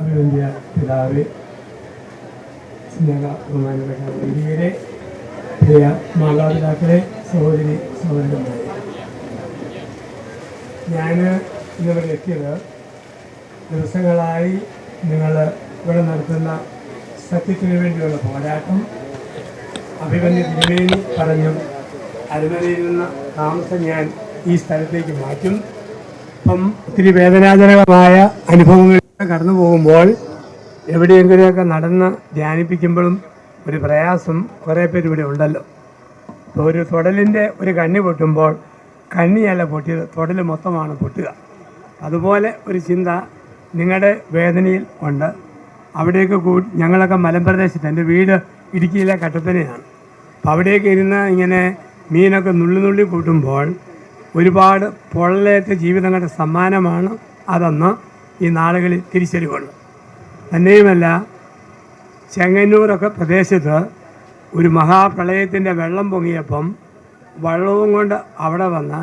അഭിവന്ധ്യ പിതാവ് സ്നേഹ ബഹുമാനപ്പെട്ട വൈദികരെ പ്രിയ മാതാപിതാക്കളെ സഹോദരി സഹോദരന്മാരെ. ഞാൻ ഇന്നിവിടെ എത്തിയത് ദിവസങ്ങളായി നിങ്ങൾ ഇവിടെ നടത്തുന്ന സത്യത്തിനു വേണ്ടിയുള്ള പോരാട്ടം അഭിമന്യ തിരുമേനി പറഞ്ഞു അരുമനയിൽ നിന്ന് താമസം ഞാൻ ഈ സ്ഥലത്തേക്ക് മാറ്റും. ഇപ്പം ഒത്തിരി വേദനാജനകമായ അനുഭവങ്ങളിലൂടെ കടന്നു പോകുമ്പോൾ എവിടെയെങ്കിലുമൊക്കെ നടന്ന് ധ്യാനിപ്പിക്കുമ്പോഴും ഒരു പ്രയാസം കുറേ പേര് ഇവിടെ ഉണ്ടല്ലോ. ഇപ്പോൾ ഒരു തൊടലിന്റെ ഒരു കണ്ണി പൊട്ടുമ്പോൾ കണ്ണിയല്ല പൊട്ടിയത് തൊടൽ മൊത്തമാണ് പൊട്ടുക. അതുപോലെ ഒരു ചിന്ത നിങ്ങളുടെ വേദനയിൽ ഉണ്ട്. അവിടേക്ക് കൂ ഞങ്ങളൊക്കെ മലമ്പ്രദേശത്ത് എന്റെ വീട് ഇടുക്കിയിലെ കട്ടപ്പനയാണ്. അപ്പോൾ അവിടേക്ക് ഇരുന്ന് ഇങ്ങനെ മീനൊക്കെ നുള്ളി നുള്ളി കൂട്ടുമ്പോൾ ഒരുപാട് പൊള്ളലേറ്റ ജീവിതങ്ങളുടെ സമ്മാനമാണ് അതെന്ന് ഈ നാളുകളിൽ തിരിച്ചറിവുള്ളു. തന്നെയുമല്ല ചെങ്ങന്നൂരൊക്കെ പ്രദേശത്ത് ഒരു മഹാപ്രളയത്തിന്റെ വെള്ളം പൊങ്ങിയപ്പം വള്ളവും കൊണ്ട് അവിടെ വന്ന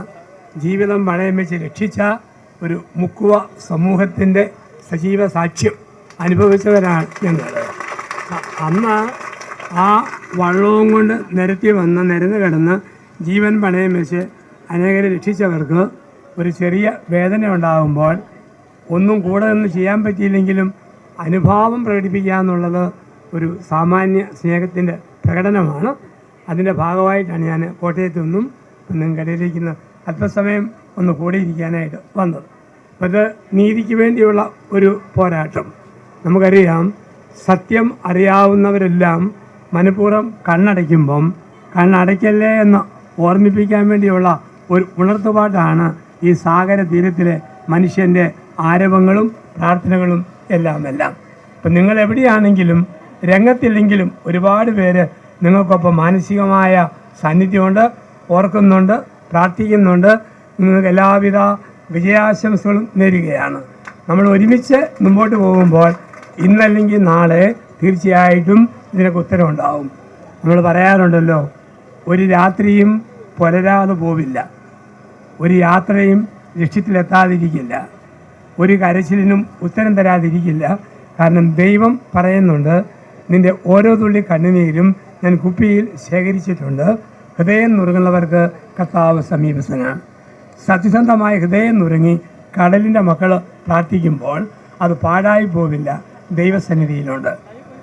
ജീവിതം വളയം വെച്ച് രക്ഷിച്ച ഒരു മുക്കുവ സമൂഹത്തിന്റെ സജീവ സാക്ഷ്യം അനുഭവിച്ചവരാണ് ഞങ്ങൾ. അന്ന് ആ വള്ളവും കൊണ്ട് നിരത്തി വന്ന് നിരന്ന് കിടന്ന് ജീവൻ പണയം വെച്ച് അനേകരെ രക്ഷിച്ചവർക്ക് ഒരു ചെറിയ വേദന ഉണ്ടാകുമ്പോൾ ഒന്നും കൂടെ നിന്ന് ചെയ്യാൻ പറ്റിയില്ലെങ്കിലും അനുഭാവം പ്രകടിപ്പിക്കുക എന്നുള്ളത് ഒരു സാമാന്യ സ്നേഹത്തിന്റെ പ്രകടനമാണ്. അതിന്റെ ഭാഗമായിട്ടാണ് ഞാൻ കോട്ടയത്ത് നിന്നും നിങ്ങൾക്കിടയിലിരിക്കുന്ന അല്പസമയം ഒന്ന് കൂടിയിരിക്കാനായിട്ട് വന്നത്. അപ്പോൾ ഇത് നീതിക്ക് വേണ്ടിയുള്ള ഒരു പോരാട്ടം. നമുക്കറിയാം സത്യം അറിയാവുന്നവരെല്ലാം മനഃപൂർവം കണ്ണടയ്ക്കുമ്പം കണ്ണടയ്ക്കല്ലേ എന്ന് ഓർമ്മിപ്പിക്കാൻ വേണ്ടിയുള്ള ഒരു ഉണർത്തുപാട്ടാണ് ഈ സാഗര തീരത്തിലെ മനുഷ്യന്റെ ആരവങ്ങളും പ്രാർത്ഥനകളും എല്ലാം എല്ലാം ഇപ്പം നിങ്ങൾ എവിടെയാണെങ്കിലും രംഗത്തില്ലെങ്കിലും ഒരുപാട് പേര് നിങ്ങൾക്കൊപ്പം മാനസികമായ സാന്നിധ്യമുണ്ട് ഓർക്കുന്നുണ്ട് പ്രാർത്ഥിക്കുന്നുണ്ട്. നിങ്ങൾക്ക് എല്ലാവിധ വിജയാശംസകളും നേരുകയാണ്. നമ്മൾ ഒരുമിച്ച് മുമ്പോട്ട് പോകുമ്പോൾ ഇന്നല്ലെങ്കിൽ നാളെ തീർച്ചയായിട്ടും ഇതിനൊക്കെ ഉത്തരവുണ്ടാവും. നമ്മൾ പറയാറുണ്ടല്ലോ ഒരു രാത്രിയും പുലരാതെ പോവില്ല. ഒരു യാത്രയും ലക്ഷ്യത്തിലെത്താതിരിക്കില്ല. ഒരു കരച്ചിലിനും ഉത്തരം തരാതിരിക്കില്ല. കാരണം ദൈവം പറയുന്നുണ്ട് നിന്റെ ഓരോ തുള്ളി കണ്ണുനീരും ഞാൻ കുപ്പിയിൽ ശേഖരിച്ചിട്ടുണ്ട്. ഹൃദയം നുറുങ്ങുന്നവർക്ക് കർത്താവ് സമീപസ്ഥനാണ്. സത്യസന്ധമായ ഹൃദയം നുറുങ്ങി കടലിന്റെ മക്കൾ പ്രാർത്ഥിക്കുമ്പോൾ അത് പാഴായി പോവില്ല. ദൈവസന്നിധിയിലുണ്ട്.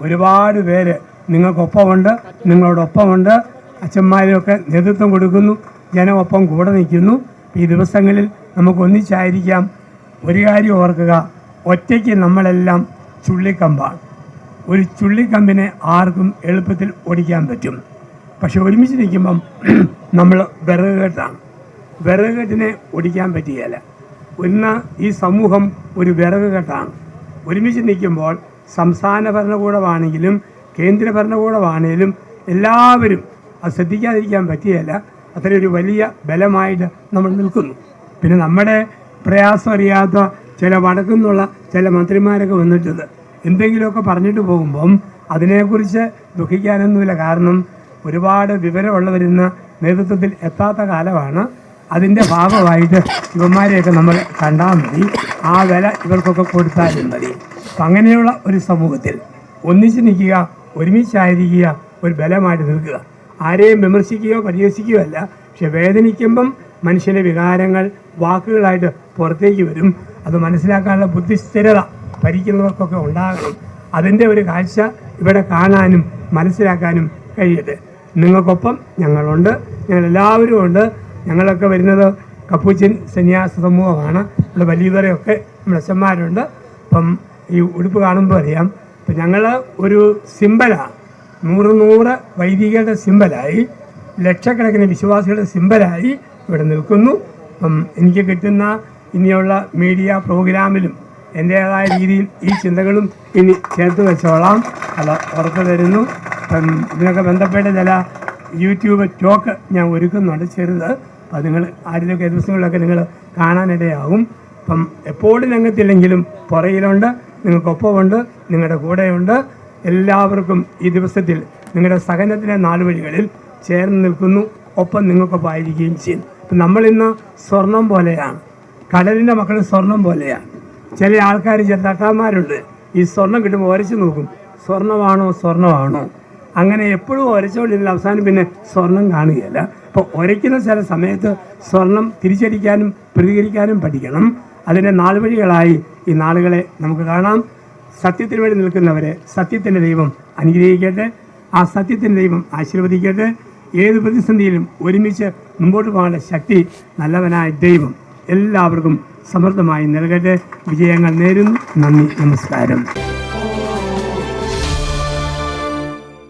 ഒരുപാട് പേര് നിങ്ങൾക്കൊപ്പമുണ്ട് നിങ്ങളോടൊപ്പമുണ്ട്. അച്ഛന്മാരൊക്കെ നേതൃത്വം കൊടുക്കുന്നു ജനമൊപ്പം കൂടെ നിൽക്കുന്നു. ഈ ദിവസങ്ങളിൽ നമുക്ക് ഒന്നിച്ചായിരിക്കാം ഒരു കാര്യം ഓർക്കുക. ഒറ്റയ്ക്ക് നമ്മളെല്ലാം ചുള്ളിക്കമ്പാണ്. ഒരു ചുള്ളിക്കമ്പിനെ ആർക്കും എളുപ്പത്തിൽ ഓടിക്കാൻ പറ്റും. പക്ഷെ ഒരുമിച്ച് നിൽക്കുമ്പം നമ്മൾ വിറകുകെട്ടാണ്. വിറകുകെട്ടിനെ ഓടിക്കാൻ പറ്റുകയില്ല. ഇന്ന് ഈ സമൂഹം ഒരു വിറകുകെട്ടാണ്. ഒരുമിച്ച് നിൽക്കുമ്പോൾ സംസ്ഥാന ഭരണകൂടമാണെങ്കിലും കേന്ദ്ര ഭരണകൂടമാണെങ്കിലും എല്ലാവരും അത് ശ്രദ്ധിക്കാതിരിക്കാൻ പറ്റുകയില്ല. അത്രയൊരു വലിയ ബലമായിട്ട് നമ്മൾ നിൽക്കുന്നു. പിന്നെ നമ്മുടെ പ്രയാസം അറിയാത്ത ചില വടക്കുന്നുള്ള ചില മന്ത്രിമാരൊക്കെ വന്നിട്ടത് എന്തെങ്കിലുമൊക്കെ പറഞ്ഞിട്ട് പോകുമ്പം അതിനെക്കുറിച്ച് ദുഃഖിക്കാനൊന്നുമില്ല. കാരണം ഒരുപാട് വിവരമുള്ളവരിന്ന് നേതൃത്വത്തിൽ എത്താത്ത കാലമാണ്. അതിന്റെ ഭാഗമായിട്ട് ഇവന്മാരെയൊക്കെ നമ്മൾ കണ്ടാൽ മതി. ആ വില ഇവർക്കൊക്കെ കൊടുത്താലും മതി. അങ്ങനെയുള്ള ഒരു സമൂഹത്തിൽ ഒന്നിച്ച് നിൽക്കുക ഒരുമിച്ചായിരിക്കുക ഒരു ബലമായിട്ട് നിൽക്കുക. ആരെയും വിമർശിക്കുകയോ പരിഹസിക്കുകയോ അല്ല. പക്ഷെ വേദനിക്കുമ്പം മനുഷ്യന്റെ വികാരങ്ങൾ വാക്കുകളായിട്ട് പുറത്തേക്ക് വരും. അത് മനസ്സിലാക്കാനുള്ള ബുദ്ധിസ്ഥിരത ഭരിക്കുന്നവർക്കൊക്കെ ഉണ്ടാകണം. അതിന്റെ ഒരു കാഴ്ച ഇവിടെ കാണാനും മനസ്സിലാക്കാനും കഴിയട്ടെ. നിങ്ങൾക്കൊപ്പം ഞങ്ങളുണ്ട്. ഞങ്ങളെല്ലാവരും ഉണ്ട്. ഞങ്ങളൊക്കെ വരുന്നത് കപ്പൂച്ചിൻ സന്യാസ സമൂഹമാണ്. ഇവിടെ വലിയവരെയൊക്കെ നമ്മുടെ അച്ഛന്മാരുണ്ട്. അപ്പം ഈ ഉടുപ്പ് കാണുമ്പോൾ അറിയാം. അപ്പം ഞങ്ങൾ ഒരു സിമ്പലാണ് നൂറ് നൂറ് വൈദികരുടെ സിമ്പലായി. ലക്ഷക്കണക്കിന് വിശ്വാസികളുടെ സിമ്പലായി ഇവിടെ നിൽക്കുന്നു. അപ്പം എനിക്ക് കിട്ടുന്ന ഇനിയുള്ള മീഡിയ പ്രോഗ്രാമിലും എന്റേതായ രീതിയിൽ ഈ ചിന്തകളും ഇനി ചേർത്ത് വെച്ചോളാം. അത് ഉറപ്പ് തരുന്നു. അപ്പം ഇതിനൊക്കെ ബന്ധപ്പെട്ട ചില യൂട്യൂബ് ടോക്ക് ഞാൻ ഒരുക്കുന്നുണ്ട് ചെറുത്. അപ്പം നിങ്ങൾ ആരിലൊക്കെ ദിവസങ്ങളിലൊക്കെ നിങ്ങൾ കാണാനിടയാകും. അപ്പം എപ്പോഴും രംഗത്തില്ലെങ്കിലും പുറയിലുണ്ട് നിങ്ങൾക്കൊപ്പമുണ്ട് നിങ്ങളുടെ കൂടെയുണ്ട്. എല്ലാവർക്കും ഈ ദിവസത്തിൽ നിങ്ങളുടെ സഹനത്തിന്റെ നാളുവഴികളിൽ ചേർന്ന് നിൽക്കുന്നു. ഒപ്പം നിങ്ങൾക്കൊപ്പം ആയിരിക്കുകയും ചെയ്യും അപ്പം നമ്മളിന്ന് സ്വർണം പോലെയാണ്. കടലിന്റെ മക്കൾ സ്വർണം പോലെയാണ്. ചില ആൾക്കാർ ചില തട്ടാന്മാരുണ്ട്. ഈ സ്വർണം കിട്ടുമ്പോൾ ഒരച്ചു നോക്കും സ്വർണമാണോ സ്വർണമാണോ അങ്ങനെ എപ്പോഴും ഒരച്ചുകൊണ്ടിരുന്ന അവസാനം പിന്നെ സ്വർണം കാണുകയില്ല. അപ്പോൾ ഒരയ്ക്കുന്ന ചില സമയത്ത് സ്വർണം തിരിച്ചടിക്കാനും പ്രതികരിക്കാനും പഠിക്കണം. അതിന്റെ നാളുവഴികളായി ഈ നാളുകളെ നമുക്ക് കാണാം. സത്യത്തിന് വേണ്ടി നിൽക്കുന്നവരെ സത്യത്തിന്റെ ദൈവം അനുഗ്രഹിക്കട്ടെ. ആ സത്യത്തിന്റെ ദൈവം ആശീർവദിക്കട്ടെ. ഏത് പ്രതിസന്ധിയിലും ഒരുമിച്ച് മുമ്പോട്ട് പോകാനുള്ള ശക്തി നല്ലവനായ ദൈവം എല്ലാവർക്കും സമൃദ്ധമായി നൽകട്ടെ. വിജയങ്ങൾ നേരുന്നു. നന്ദി നമസ്കാരം.